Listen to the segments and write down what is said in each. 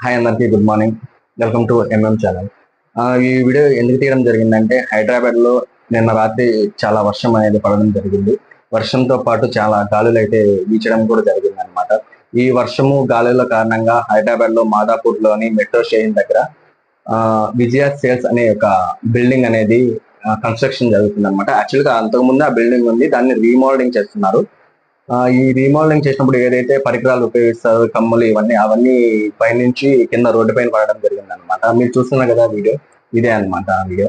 Hi అందరికీ good morning welcome to MM channel ఈ video ఎందుకు తీయడం జరిగిందంటే హైదరాబాద్లో నిన్న రాత్రి చాలా వర్షం అనేది పడడం జరిగింది. వర్షంతో పాటు చాలా గాలులు అయితే వీచడం కూడా జరిగింది అనమాట ఈ వర్షము గాలుల కారణంగా హైదరాబాద్లో మాదాపూర్లోని మెట్రో స్టేషన్ దగ్గర విజయ సేల్స్ అనే ఒక బిల్డింగ్ అనేది కన్స్ట్రక్షన్ జరుగుతుంది అనమాట యాక్చువల్గా అంతకుముందు ఆ బిల్డింగ్ ఉంది దాన్ని రీమోడలింగ్ చేస్తున్నారు. ఈ రీమోడలింగ్ చేసినప్పుడు ఏదైతే పరికరాలు ఉపయోగిస్తారు కమ్ములు ఇవన్నీ అవన్నీ పైనుంచి కింద రోడ్డు పైన పడడం జరిగింది అనమాట మీరు చూస్తున్నారు కదా వీడియో? ఇదే అన్నమాట ఆ వీడియో.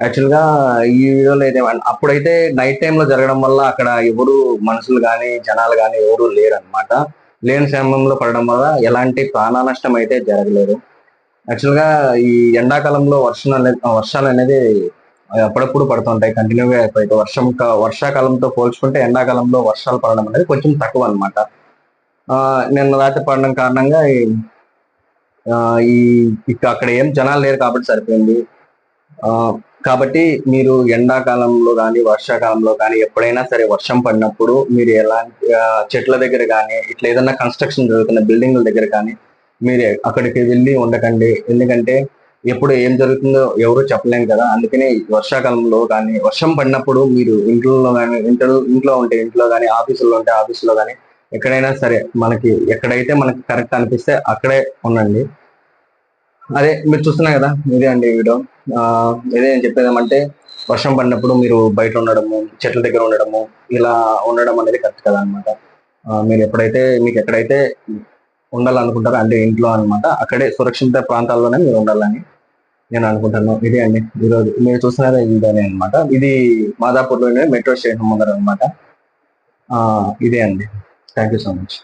యాక్చువల్గా ఈ వీడియోలో అయితే అప్పుడైతే నైట్ టైం లో జరగడం వల్ల అక్కడ ఎవరు మనుషులు కానీ జనాలు కానీ ఎవరు లేరు అనమాట లేని సమయంలో పడడం వల్ల ఎలాంటి ప్రాణ నష్టం అయితే జరగలేదు. యాక్చువల్గా ఈ ఎండాకాలంలో వర్షం అనేది వర్షాలు అనేది అప్పుడప్పుడు పడుతుంటాయి. కంటిన్యూగా అయిపోయి వర్షం వర్షాకాలంతో పోల్చుకుంటే ఎండాకాలంలో వర్షాలు పడడం అనేది కొంచెం తక్కువ అనమాట నిన్న రాత్రి పడడం కారణంగా ఈ- ఇక అక్కడ ఏం జనాలు లేరు కాబట్టి సరిపోయింది. ఆ, కాబట్టి మీరు ఎండాకాలంలో కానీ వర్షాకాలంలో కానీ ఎప్పుడైనా సరే వర్షం పడినప్పుడు మీరు ఎలాంటి చెట్ల దగ్గర కానీ ఇట్లా ఏదైనా కన్స్ట్రక్షన్ జరుగుతున్న బిల్డింగ్ల దగ్గర కానీ మీరు అక్కడికి వెళ్ళి ఉండకండి. ఎందుకంటే ఎప్పుడు ఏం జరుగుతుందో ఎవరు చెప్పలేం కదా. అందుకనే వర్షాకాలంలో కానీ వర్షం పడినప్పుడు మీరు ఇంట్లో కానీ ఇంట్లో ఇంట్లో ఉంటే ఇంట్లో కానీ ఆఫీసులో ఉంటే ఆఫీసులో కానీ ఎక్కడైనా సరే మనకి ఎక్కడైతే మనకి కరెక్ట్ అనిపిస్తే అక్కడే ఉండండి. అదే మీరు చూస్తున్నారు కదా ఇదే అండి వీడియో. ఆ, ఇదే నేను చెప్పేదేమంటే వర్షం పడినప్పుడు మీరు బయట ఉండడము చెట్ల దగ్గర ఉండడము ఇలా ఉండడం అనేది కరెక్ట్ కదా అనమాట మీరు ఎప్పుడైతే మీకు ఎక్కడైతే ఉండాలనుకుంటారో. అంటే ఇంట్లో అనమాట అక్కడే సురక్షిత ప్రాంతాల్లోనే మీరు ఉండాలని నేను అనుకుంటాను. ఇదే అండి. ఈరోజు మీరు చూస్తున్నారా ఇదే అనమాట ఇది మాదాపూర్లోనే మెట్రో స్టేషన్ ముందర అనమాట ఇదే అండి. Thank you so much.